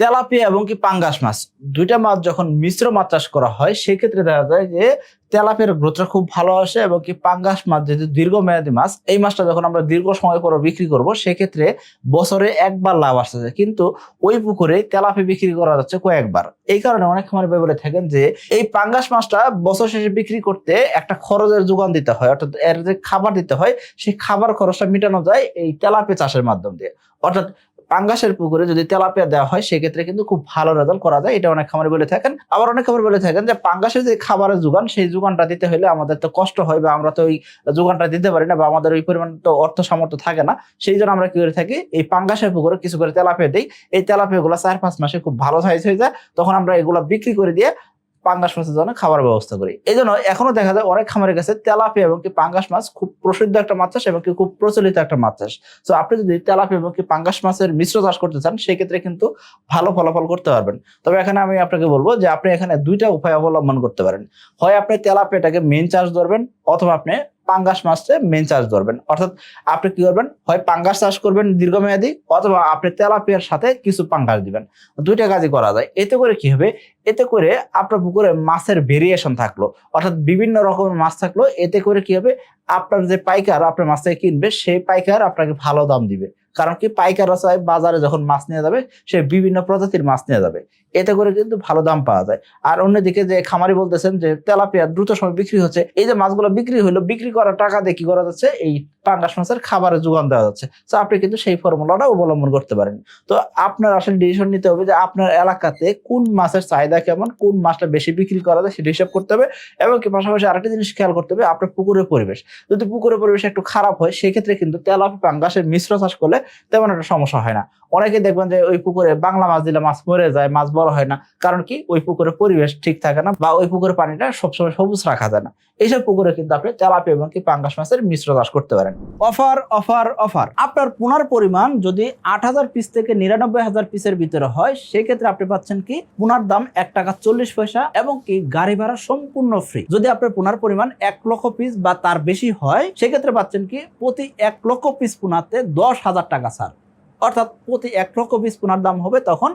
Tilapia এবং কি পাঙ্গাস মাছ। দুইটা মাছ যখন মিশ্র মাছ চাষ করা হয়, সেক্ষেত্রে দেখা যায় যে তেলাপিয়ার গ্রোথটা খুব ভালো আসে এবং কি পাঙ্গাস মাছ যেহেতু দীর্ঘমেয়াদী মাছ, এই মাছটা যখন আমরা দীর্ঘ সময় পর বিক্রি করব, সেক্ষেত্রে বছরে একবার লাভ আসছে কিন্তু ওই পুকুরে তেলাপি বিক্রি করা যাচ্ছে কয়েকবার। এই কারণে অনেক খামারে বলে থাকেন যে, এই পাঙ্গাস মাছটা বছর শেষে বিক্রি করতে একটা খরচের যোগান দিতে হয়, অর্থাৎ এর যে খাবার দিতে হয়, সেই খাবার খরচটা মেটানো যায় এই তেলাপি চাষের মাধ্যম দিয়ে। অর্থাৎ পাঙ্গাসের পুকুরে যদি তেলাপিয়া দেওয়া হয়, সেক্ষেত্রে কিন্তু খুব ভালো রেজাল্ট করা যায়। এটা অনেক খামারে বলে থাকেন। আবার অনেক খামারে বলে থাকেন যে, পাঙ্গাসের যে খাবারের যোগান, সেই যোগানটা দিতে হলে আমাদের তো কষ্ট হয় বা আমরা তো ওই যোগানটা দিতে পারি না বা আমাদের ওই পরিমাণ তো অর্থ সামর্থ্য থাকে না। সেই জন্য আমরা কি করে থাকি, এই পাঙ্গাসের পুকুরে কিছু করে তেলাপিয়া দিই। এই তেলাপিয়া গুলো চার পাঁচ মাসে খুব ভালো সাইজ হয়ে যায়। তখন আমরা এগুলো বিক্রি করে দিয়ে পাঙ্গাস মাছের জন্য খাবার ব্যবস্থা করি। এই জন্য এখনও দেখা যায় অনেক খামারের কাছে তেলাপিয়া এবং কি পাঙ্গাস মাছ খুব প্রসিদ্ধ একটা মাছ চাষ এবং কি খুব প্রচলিত একটা মাছ চাষ। তো আপনি যদি তেলাপিয়া এবং কি পাঙ্গাস মাছের মিশ্র চাষ করতে চান, সেক্ষেত্রে কিন্তু ভালো ফলাফল করতে পারবেন। তবে এখানে আমি আপনাকে বলব যে আপনি এখানে দুইটা উপায় অবলম্বন করতে পারেন। হয় আপনি তেলাপিয়াটাকে মেন চাষ ধরবেন অথবা আপনি পাঙ্গাস মাছে মেন চাষ ধরবেন। অর্থাৎ আপনি কি করবেন? হয় পাঙ্গাস চাষ করবেন দীর্ঘমেয়াদী, অথবা আপনি তেলাপিয়ার সাথে কিছু পাঙ্গাস দিবেন। দুইটা কাজই করা যায়। এতে করে কি হবে? এতে করে আপনার পুকুরে মাছের ভেরিয়েশন থাকল। অর্থাৎ বিভিন্ন রকমের মাছ থাকল। এতে করে কি হবে? আপনার যে পাইকার আপনার মাছ থেকে কিনবে, সেই পাইকার আপনাকে ভালো দাম দিবে। কারণ কি পাইকার চায় বাজারে যখন মাছ নিয়ে যাবে, সে বিভিন্ন প্রজাতির মাছ নিয়ে যাবে। এতে করে কিন্তু ভালো দাম পাওয়া যায়। আর অন্যদিকে যে খামারি বলতেছেন যে তেলাপিয়া দ্রুত সময় বিক্রি হচ্ছে, এই যে মাছগুলো বিক্রি হলো, বিক্রি করার টাকা দিয়ে কি করা যাচ্ছে? এই পাঙ্গাস মাছের খাবারের যোগান দেওয়া যাচ্ছে। তো আপনি কিন্তু সেই ফর্মুলাটা অবলম্বন করতে পারেন। তো আপনার আসলে ডিসিশন নিতে হবে যে আপনার এলাকাতে কোন মাছের চাহিদা কেমন, কোন মাছটা বেশি বিক্রি করা যায় সেটা হিসাব করতে হবে এবং কি পাশাপাশি আরেকটা জিনিস খেয়াল করতে হবে, আপনার পুকুরের পরিবেশ। যদি পুকুরের পরিবেশ একটু খারাপ হয়, সেক্ষেত্রে কিন্তু তেলাপি পাঙ্গাসের মিশ্র চাষ করলে তেমন একটা সমস্যা হয় না। অনেকে দেখবেন যে ওই পুকুরে বাংলা মাছ দিলে মাছ মরে যায়, মাছ বড় হয় না। কারণ কি? ওই পুকুরের পরিবেশ ঠিক থাকে না বা ওই পুকুরের পানিটা সবসময় সবুজ রাখা যায় না। এইসব পুকুরে কিন্তু আপনি তেলাপি এবং কি পাঙ্গাস মাছের মিশ্র চাষ করতে পারেন। Offer offer offer. আপনার পোনার পরিমাণ যদি আট হাজার পিস থেকে নিরানব্বই হাজার পিসের ভিতরে হয়, সেক্ষেত্রে আপনি পাচ্ছেন কি? পুনার দাম এক টাকা চল্লিশ পয়সা এবং কি গাড়ি ভাড়া সম্পূর্ণ ফ্রি যদি আপনার পোনার পরিমাণ এক লক্ষ পিস বা তার বেশি হয়, সেক্ষেত্রে পাচ্ছেন কি? প্রতি এক লক্ষ পিস পোনাতে দশ হাজার টাকা ছাড় অর্থাৎ প্রতি এক লক্ষ পিস পোনার দাম হবে তখন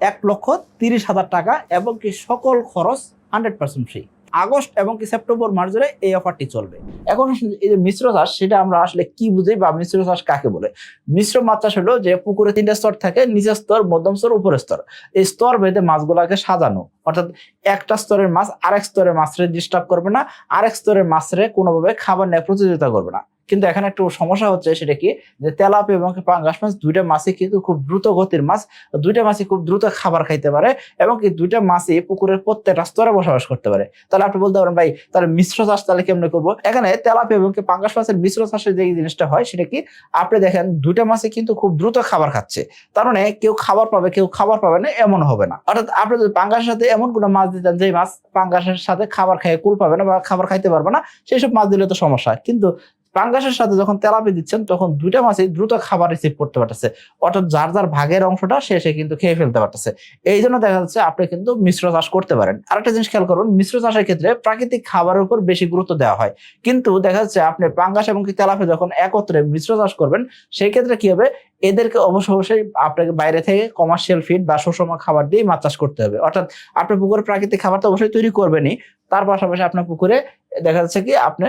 এক লক্ষ তিরিশ হাজার টাকা এবং কি সকল খরচ হান্ড্রেড পার্সেন্ট ফ্রি আগস্ট এবং কি সেপ্টেম্বর মাস ধরে এই অফারটি চলবে। এখন এই যে মিশ্র চাষ, সেটা আমরা আসলে কি বুঝি বা মিশ্র চাষ কাকে বলে? মিশ্র মাছ চাষ হলো যে পুকুরে তিনটা স্তর থাকে, নিচের স্তর, মধ্যম স্তর, উপরের স্তর। এই স্তর ভেদে মাছগুলোকে সাজানো। অর্থাৎ একটা স্তরের মাছ আরেক স্তরের মাছরে ডিস্টার্ব করবে না, আরেক স্তরের মাছরে কোনোভাবে খাবার নেয় প্রতিযোগিতা করবে না। কিন্তু এখানে একটু সমস্যা হচ্ছে সেটা কি? যে তেলাপি এবং পাঙ্গাস মাছ দুইটা মাছই কিন্তু খুব দ্রুত গতির মাছ দুইটা মাছই খুব দ্রুত খাবার খাইতে পারে এবং কি দুইটা মাছই পুকুরের প্রত্যেকটা স্তরে বসবাস করতে পারে। তাহলে আপনি বলতে পারেন, ভাই, তাহলে মিশ্র চাষ তাহলে কেমনে করব? এখানে তেলাপি এবং পাঙ্গাস মাছের মিশ্র চাষের যে জিনিসটা হয় সেটা কি? আপনি দেখেন, দুইটা মাছই কিন্তু খুব দ্রুত খাবার খাচ্ছে। তার মানে কেউ খাবার পাবে, কেউ খাবার পাবে না, এমন হবে না। অর্থাৎ আপনি যদি পাঙ্গাসের সাথে এমন কোনো মাছ দিতেন যে মাছ পাঙ্গাসের সাথে খাবার খেয়ে কুল পাবে না বা খাবার খাইতে পারবে না সেই সব মাছ দিলে তো সমস্যা। কিন্তু পাঙ্গাসের সাথে যখন তেলাপি দিচ্ছেন, তখন দুইটা মাছই দ্রুত খাবার রিসিভ করতে পারতেছে। অর্থাৎ যার যার ভাগের অংশটা, সে সে কিন্তু খেয়ে ফেলতে পারতেছে। এই জন্য দেখা যাচ্ছে আপনি কিন্তু মিশ্র চাষ করতে পারেন। আরেকটা জিনিস খেয়াল করুন, মিশ্র চাষের ক্ষেত্রে প্রাকৃতিক খাবারের উপর বেশি গুরুত্ব দেওয়া হয়। কিন্তু দেখা যাচ্ছে আপনি পাঙ্গাস এবং তেলাপি যখন একত্রে মিশ্র চাষ করবেন সেই ক্ষেত্রে কি হবে? এদেরকে অবশ্য অবশ্যই আপনাকে বাইরে থেকে কমার্শিয়াল ফিড বা সুষম খাবার দিয়ে মাছ চাষ করতে হবে। অর্থাৎ আপনার পুকুরে প্রাকৃতিক খাবার তো অবশ্যই তৈরি করবেনই। তার পাশাপাশি আপনার পুকুরে দেখা যাচ্ছে কি আপনি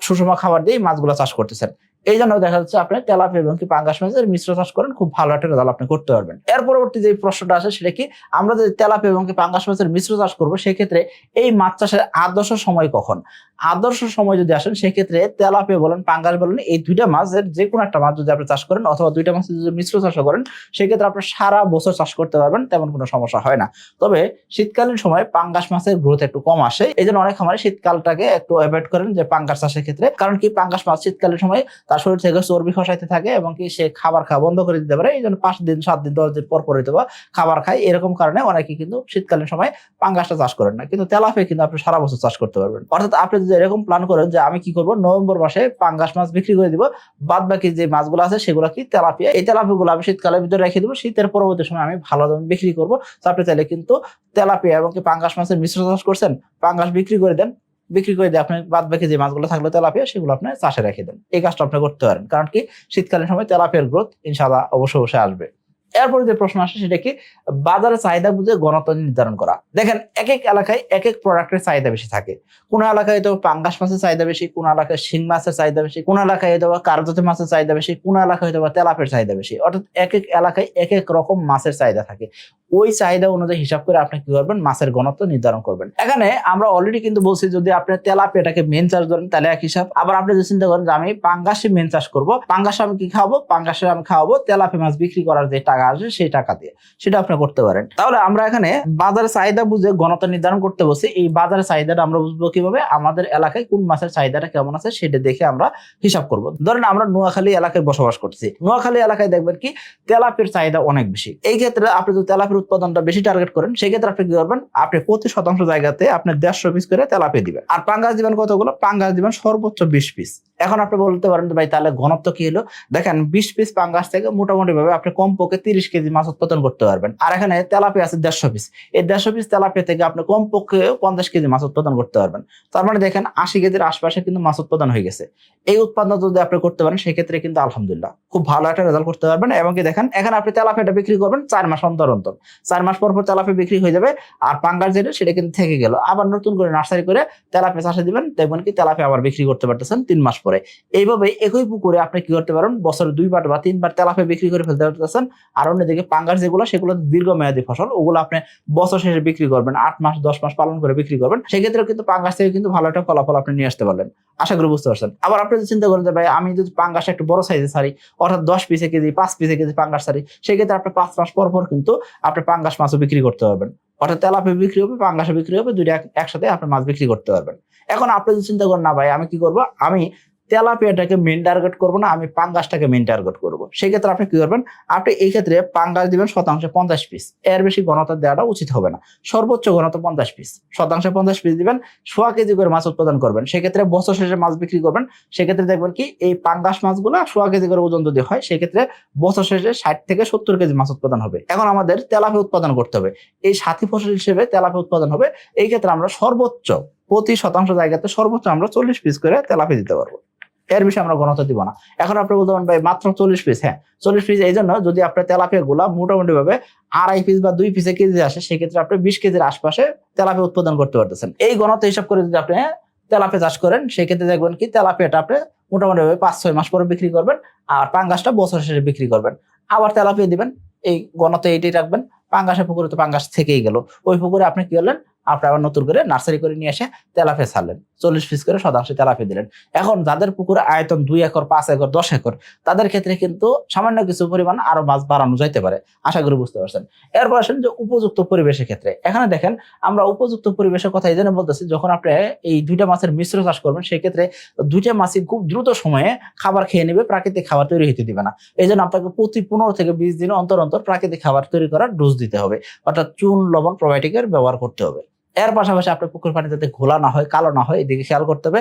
সুষম খাবার দিয়ে মাছগুলো চাষ করতেছেন। এই জন্য দেখা যাচ্ছে আপনি তেলাপি এবং কি পাঙ্গাস মাছের মিশ্র চাষ করেন, খুব ভালো একটা রেজাল্ট আপনি করতে পারবেন। এর পরবর্তী যে প্রশ্নটা আসে সেটা কি? আমরা যদি তেলাপি এবং কি পাঙ্গাস মাছের মিশ্র চাষ করব, সেক্ষেত্রে এই মাছ চাষের আদর্শ সময় কখন? আদর্শ সময় যদি আসেন, সেক্ষেত্রে তেলাপি বলেন, পাঙ্গাস বলেন, এই দুইটা মাছের যে কোনো একটা মাছ যদি আপনি চাষ করেন, অথবা দুইটা মাছের যদি মিশ্র চাষ করেন, সেক্ষেত্রে আপনি সারা বছর চাষ করতে পারবেন, তেমন কোনো সমস্যা হয় না। তবে শীতকালীন সময় পাঙ্গাস মাছের গ্রোথ একটু কম আসে। এই জন্য অনেক খামারে শীতকালটাকে একটু অ্যাভয়েড করেন যে পাঙ্গাস চাষের ক্ষেত্রে। কারণ কি, পাঙ্গাস মাছ শীতকালীন সময় শরীর থেকে চর্বি খসাইতে থাকে এবং কি সে খাবার খাওয়া বন্ধ করে দিতে পারে। এই জন্য পাঁচ দিন, সাত দিন, দশ দিন পর পর বা খাবার খায়। এরকম কারণে অনেকে কিন্তু শীতকালীন সময় পাঙ্গাসটা চাষ করেন না। কিন্তু তেলাপে কিন্তু আপনি সারা বছর চাষ করতে পারবেন। অর্থাৎ আপনি যদি এরকম প্ল্যান করেন যে আমি কি করব, নভেম্বর মাসে পাঙ্গাস মাছ বিক্রি করে দিব বাদ বাকি যে মাছগুলো আছে সেগুলো কি তেলাপিয়া, এই তেলাপিয়াগুলো আমি শীতকালের ভিতরে রেখে দিব, শীতের পরবর্তী সময় আমি ভালো দামে বিক্রি করব। তো আপনি চাইলে কিন্তু তেলাপিয়া এবং কি পাঙ্গাস মাছের মিশ্র চাষ করছেন, পাঙ্গাস বিক্রি করে দেন। বিক্রি করে দিয়ে আপনি বাদ বাকি যে মাছগুলো থাকল তেলাপিয়া, সেগুলো আপনি চাষে রেখে দেন। এই কাজটা আপনি করতে পারেন। কারণ কি? শীতকালীন সময় তেলাপিয়ার গ্রোথ ইনশাল্লাহ অবশ্য অবশ্যই আসবে। এরপরে যে প্রশ্ন আসে সেটা কি? বাজারে চাহিদা বুঝে গণত নির্ধারণ করা। দেখেন এক এক এলাকায় এক এক প্রোডাক্টের চাহিদা বেশি থাকে। কোন এলাকায় তো পাঙ্গাস মাছের চাহিদা বেশি, কোন এলাকায় শিং মাছের চাহিদা বেশি, কোন এলাকায় হয়তো বা কার্যত মাছের চাহিদা বেশি, কোন এলাকায় হয়তো বা তেলাপের চাহিদা বেশি। অর্থাৎ এক এক এলাকায় এক এক রকম মাছের চাহিদা থাকে। ওই চাহিদা অনুযায়ী হিসাব করে আপনি কি করবেন? মাছের ঘনত্ব নির্ধারণ করবেন। এখানে আমরা অলরেডি কিন্তু বলছি যদি আপনি তেলাপিয়াটাকে মেন চাষ ধরেন, তাহলে এক হিসাব। আবার আপনি যদি চিন্তা করেন যে আমি পাঙ্গাসে মেন চাষ করব, পাঙ্গাসে আমি কি খাওয়াবো? পাঙ্গাসে আমি খাওয়াবো তেলাপি মাছ বিক্রি করার যে টাকা আসবে সেই টাকা দিয়ে। সেটা আপনি করতে পারেন। তাহলে আমরা এখানে বাজারের চাহিদা বুঝে ঘনত্ব নির্ধারণ করতে বসি এই বাজারের চাহিদাটা আমরা বুঝব কীভাবে? আমাদের এলাকায় কোন মাছের চাহিদাটা কেমন আছে সেটা দেখে আমরা হিসাব করব। ধরেন আমরা নোয়াখালী এলাকায় বসবাস করছি। নোয়াখালী এলাকায় দেখবেন কি তেলাপির চাহিদা অনেক বেশি। এই ক্ষেত্রে আপনি যদি তেলাপির উৎপাদনটা বেশি টার্গেট করেন সেই ক্ষেত্রে আপনি কি করবেন? আপনি প্রতি শতাংশ জায়গাতে আপনি দেড়শো পিস করে তেলাপি দিবেন। আর পাঙ্গাস দিবেন কতগুলো? পাঙ্গাস দিবেন সর্বোচ্চ বিশ পিস এখন আপনি বলতে পারেন ভাই তাহলে ঘনত্ব কি হলো? দেখেন বিশ পিস পাঙ্গাস থেকে মোটামুটি ভাবে আপনি কম কমপক্ষে তিরিশ কেজি মাছ উৎপাদন করতে পারবেন। আর এখানে তেলাপি আছে দেড়শো পিস এই দেড়শো পিস তেলাপি থেকে আপনি কমপক্ষে পঞ্চাশ কেজি মাছ উৎপাদন করতে পারবেন। তার মানে দেখেন, আশি কেজির আশপাশে কিন্তু মাছ উৎপাদন হয়ে গেছে। এই উৎপাদন যদি আপনি করতে পারেন, সেক্ষেত্রে কিন্তু আলহামদুলিল্লাহ খুব ভালো একটা রেজাল্ট করতে পারবেন এবং কি দেখেন, এখানে আপনি তেলাপিটা বিক্রি করবেন চার মাস অন্তর অন্তর। চার মাস পর পর তেলাপি বিক্রি হয়ে যাবে আর পাঙ্গাস যেটা, সেটা কিন্তু থেকে গেল। আবার নতুন করে নার্সারি করে তেলাপি চাষে দিবেন, দেখবেন কি তেলাপি আবার বিক্রি করতে পারতেছেন তিন মাস পরে। এইভাবে একই পুকুরে আপনি কি করতে পারেন, বছরে দুইবার বা তিনবার তেলাপি বিক্রি করে ফেলতে পারতেছেন। আর অন্যদিকে পাঙ্গাস যেগুলো, সেগুলো দীর্ঘমেয়াদী ফসল, ওগুলো আপনি বছর শেষে বিক্রি করবেন, আট মাস, দশ মাস পালন করে বিক্রি করবেন সেক্ষেত্রে কিন্তু পাঙ্গাস থেকে কিন্তু ভালো একটা ফলাফল আপনি নিয়ে আসতে পারলেন। আশা করি বুঝতে পারছেন। আবার আপনি যদি চিন্তা করেন যে, ভাই, আমি যদি পাঙ্গাস একটু বড় সাইজে ছাড়ি, অর্থাৎ দশ পিসে কেজি, পাঁচ পিসে কেজি পাঙ্গাস ছাড়ি, সেক্ষেত্রে আপনি পাঁচ মাস পর পর কিন্তু আপনি পাঙ্গাস মাছও বিক্রি করতে পারবেন। অর্থাৎ তেলাপি বিক্রি হবে পাঙ্গাসে বিক্রি হবে, দুইটা একসাথে আপনি মাছ বিক্রি করতে পারবেন। এখন আপনি যদি চিন্তা করেন, না ভাই, আমি কি করব? আমি তেলাপিয়াটাকে মেন টার্গেট করব না, আমি পাঙ্গাসটাকে মেন টার্গেট করব। সেক্ষেত্রে আপনি কি করবেন, আপনি এই ক্ষেত্রে পাঙ্গাস দিবেন শতাংশে পঞ্চাশ পিস এর বেশি ঘনতা দেওয়াটা উচিত হবে না। সর্বোচ্চ ঘনতা পঞ্চাশ পিস শতাংশে পঞ্চাশ পিস দিবেন, সোয়া কেজি করে মাছ উৎপাদন করবেন। সেক্ষেত্রে বছর শেষে মাছ বিক্রি করবেন। সেক্ষেত্রে দেখবেন কি, এই পাঙ্গাস মাছগুলো সোয়া কেজি করে ওজন যদি হয়, সেক্ষেত্রে বছর শেষে ষাট থেকে সত্তর কেজি মাছ উৎপাদন হবে। এখন আমাদের তেলাপি উৎপাদন করতে হবে। এই সাথী ফসল হিসেবে তেলাপি উৎপাদন হবে। এই ক্ষেত্রে আমরা সর্বোচ্চ প্রতি শতাংশ জায়গাতে সর্বোচ্চ আমরা চল্লিশ পিস করে তেলাপি দিতে পারব। এর বেশি আমরা গণতা দিব না। এখন আপনি বলতে পারেন, ভাই, মাত্র চল্লিশ পিস হ্যাঁ চল্লিশ পিস এই জন্য যদি আপনার তেলাপিয়া গুলা মোটামুটি ভাবে আড়াই পিস বা দুই পিসে কেজি আসে, সেক্ষেত্রে আপনি বিশ কেজির আশপাশে তেলাপিয়া উৎপাদন করতে পারতেছেন। এই গণতা হিসাব করে যদি আপনি তেলাপিয়া চাষ করেন, সেক্ষেত্রে দেখবেন কি তেলাপিয়াটা আপনি মোটামুটি ভাবে পাঁচ, ছয় মাস পরে বিক্রি করবেন আর পাঙ্গাসটা বছর শেষে বিক্রি করবেন। আবার তেলাপিয়া দিবেন, এই গণতে এইটাই রাখবেন, পাঙ্গাসের পুকুরে তো পাঙ্গাস থেকেই গেল। ওই পুকুরে আপনি কি করলেন আপনি আবার নতুন করে নার্সারি করে নিয়ে এসে তেলাপিয়া ছাড়লেন। চল্লিশ পিস করে শতাংশে তেলাপিয়া দিলেন। এখন যাদের পুকুরে আয়তন দুই একর, পাঁচ একর, দশ একর, তাদের ক্ষেত্রে কিন্তু সামান্য কিছু পরিমাণ আরও মাছ বাড়ানো যাইতে পারে। আশা করি বুঝতে পারছেন। এরপর আসেন যে উপযুক্ত পরিবেশের ক্ষেত্রে। এখানে দেখেন, আমরা উপযুক্ত পরিবেশের কথা এই জন্য বলতেছি, যখন আপনি এই দুইটা মাছের মিশ্র চাষ করবেন, সেক্ষেত্রে দুইটা মাছই খুব দ্রুত সময়ে খাবার খেয়ে নেবে, প্রাকৃতিক খাবার তৈরি হতে দিবে না। এই জন্য আপনাকে প্রতি পনেরো থেকে বিশ দিন অন্তর অন্তর প্রাকৃতিক খাবার তৈরি করার ডোজ দিতে হবে। অর্থাৎ চুন, লবণ প্রোবায়োটিকের ব্যবহার করতে হবে। এর পাশাপাশি আপনার পুকুর পানি যাতে ঘোলা না হয়, কালো না হয়, এদিকে খেয়াল করতে হবে।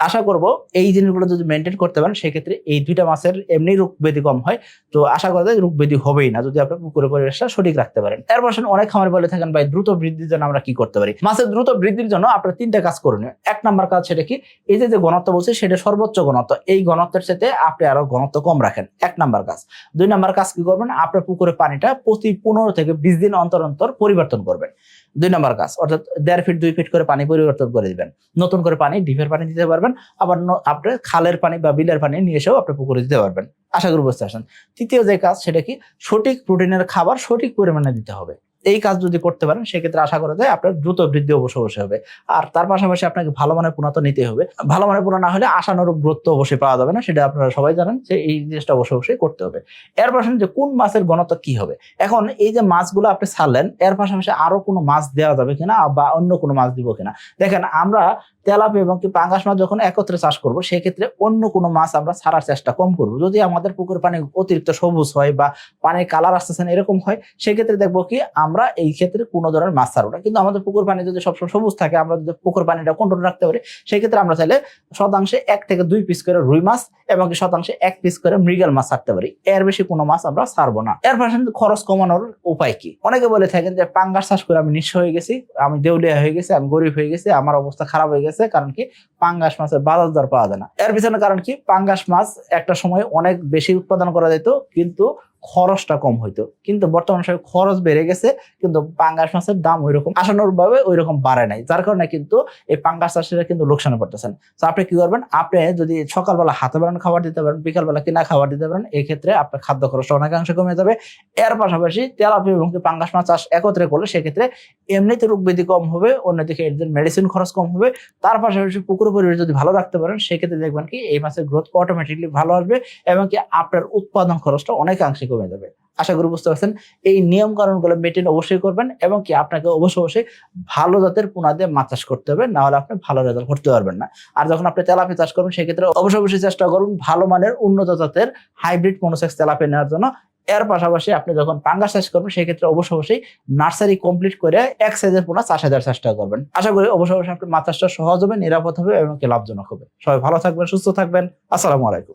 আশা করব এই জিনিসগুলো যদি মেনটেন করতে পারেন, সেক্ষেত্রে এই দুইটা মাছের এমনি রোগ ব্যাধি কম হয়। তো আশা করা যায় রোগ ব্যাধি হবেই না, যদি আপনার পুকুরের পরিবেশটা সঠিক রাখতে পারেন। এর পাশে অনেক খামার বলে থাকেন, ভাই, দ্রুত বৃদ্ধির জন্য আমরা কি করতে পারি? মাছের দ্রুত বৃদ্ধির জন্য আপনার তিনটা কাজ করুন। এক নাম্বার কাজ সেটা কি? এই যে যে ঘনত্ব বলছে, সেটা সর্বোচ্চ ঘনত্ব। এই ঘনত্বের সাথে আপনি আরও ঘনত্ব কম রাখেন। এক নাম্বার কাজ। দুই নাম্বার কাজ কি করবেন? আপনার পুকুরের পানিটা প্রতি পনেরো থেকে বিশ দিন অন্তর অন্তর পরিবর্তন করবেন। দুই নাম্বার কাজ, অর্থাৎ দেড় ফিট দুই ফিট করে পানি পরিবর্তন করে দিবেন। নতুন করে পানি, ডিপের পানি দিতে পারবেন। আবার ন- আপনি খালের পানি বা বিলের পানি নিয়ে এসেও আপনি পুকুরে দিতে পারবেন। আশা করি বুঝতে পারছেন। তৃতীয় যে কাজ, সেটা কি? সঠিক প্রোটিনের খাবার সঠিক পরিমাণে দিতে হবে। এই কাজ যদি করতে পারেন, সেক্ষেত্রে আশা করা যায় আপনার দ্রুত বৃদ্ধি অবশ্য অবশ্যই হবে। আর তার পাশাপাশি আপনাকে ভালো মানের পোনা তো নিতে হবে। ভালো মানের পোনা না হলে আশানুরূপ গ্রোথ অবশ্যই পাওয়া যাবে না, সেটা আপনারা সবাই জানেন যে এই জিনিসটা অবশ্যই অবশ্যই করতে হবে। এর পাশাপাশি যে কোন মাছের ঘনত্ব কি হবে? এখন এই যে মাছগুলো আপনি ছাড়লেন, এর পাশাপাশি আরও কোনো মাছ দেওয়া যাবে কিনা বা অন্য কোনো মাছ দিব কিনা? দেখেন, আমরা তেলাপি এবং কি পাঙ্গাস মাছ যখন একত্রে চাষ করব, সেক্ষেত্রে অন্য কোনো মাছ আমরা ছাড়ার চেষ্টা কম করব। যদি আমাদের পুকুর পানি অতিরিক্ত সবুজ হয় বা পানির কালার আসতেছে না এরকম হয়, সেক্ষেত্রে দেখব কি আমরা এই ক্ষেত্রে কোনো ধরনের মাছ ছাড়বো না। কিন্তু আমাদের পুকুর পানি যদি সবসময় সবুজ থাকে, আমরা যদি পুকুর পানিটা কন্ট্রোল রাখতে পারি, সেক্ষেত্রে আমরা চাইলে শতাংশে এক থেকে দুই পিস করে রুই মাছ এবং কি শতাংশে এক পিস করে মৃগেল মাছ ছাড়তে পারি। এর বেশি কোনো মাছ আমরা ছাড়বো না। এর পাশাপাশি খরচ কমানোর উপায় কি? অনেকে বলে থাকেন যে পাঙ্গাস চাষ করে আমি নিঃস্ব হয়ে গেছি, আমি দেউলিয়া হয়ে গেছি, আমি গরিব হয়ে গেছি, আমার অবস্থা খারাপ হয়ে গেছে। কারণ কি পাঙ্গাস মাছের বাজার দর পাওয়া যায় না। এর পিছনে কারণ কি, পাঙ্গাস মাছ একটা সময় অনেক বেশি উৎপাদন করা যেত, কিন্তু খরচটা কম হইতো। কিন্তু বর্তমান সময়ে খরচ বেড়ে গেছে, কিন্তু পাঙ্গাস মাছের দাম ওইরকম আসানোর ভাবে ওইরকম বাড়ে নাই। যার কারণে কিন্তু এই পাঙ্গাস চাষিরা কিন্তু লোকসানে পড়তেছেন। তো আপনি কি করবেন? আপনি যদি সকালবেলা হাতে বানানো খাবার দিতে পারেন, বিকালবেলা কিনা খাবার দিতে পারেন এই ক্ষেত্রে আপনার খাদ্য খরচটা অনেকাংশে কমে যাবে। এর পাশাপাশি তেলাপিয়া এবং পাঙ্গাস মাছ চাষ একত্রে করলে সেক্ষেত্রে এমনিতে রোগ ব্যাধি কম হবে, অন্যদিকে এদের মেডিসিন খরচ কম হবে। তার পাশাপাশি পুকুর পরিবেশ যদি ভালো রাখতে পারেন, সেক্ষেত্রে দেখবেন কি এই মাছের গ্রোথ অটোমেটিকলি ভালো আসবে এবং কি আপনার উৎপাদন খরচটা অনেকাংশে কমে যাবে। আশা করি বুঝতে পারছেন? এই নিয়ম কারণগুলো মেনটেন অবশ্যই করবেন এবং কি আপনাকে অবশ্যই অবশ্যই ভালো জাতের পোনা দিয়ে মাছ চাষ করতে হবে, না হলে আপনি ভালো রেজাল্ট করতে পারবেন না। আর যখন আপনি তেলাপি চাষ করবেন, সেক্ষেত্রে অবশ্যই অবশ্যই চেষ্টা করুন ভালো মানের উন্নত জাতের হাইব্রিড মনোসেক্স তেলাপি নেওয়ার জন্য। এর পাশাপাশি আপনি যখন পাঙ্গাস চাষ করবেন সেই ক্ষেত্রে অবশ্যই নার্সারি কমপ্লিট করে এক সাইজের পোনা চাষ হাজার চেষ্টা করবেন। আশা করি অবশ্যই অবশ্যই আপনি মাছ চাষটা সহজ হবে, নিরাপদ হবে এবং কি লাভজনক হবে। সবাই ভালো থাকবেন, সুস্থ থাকবেন। আসসালামু আলাইকুম।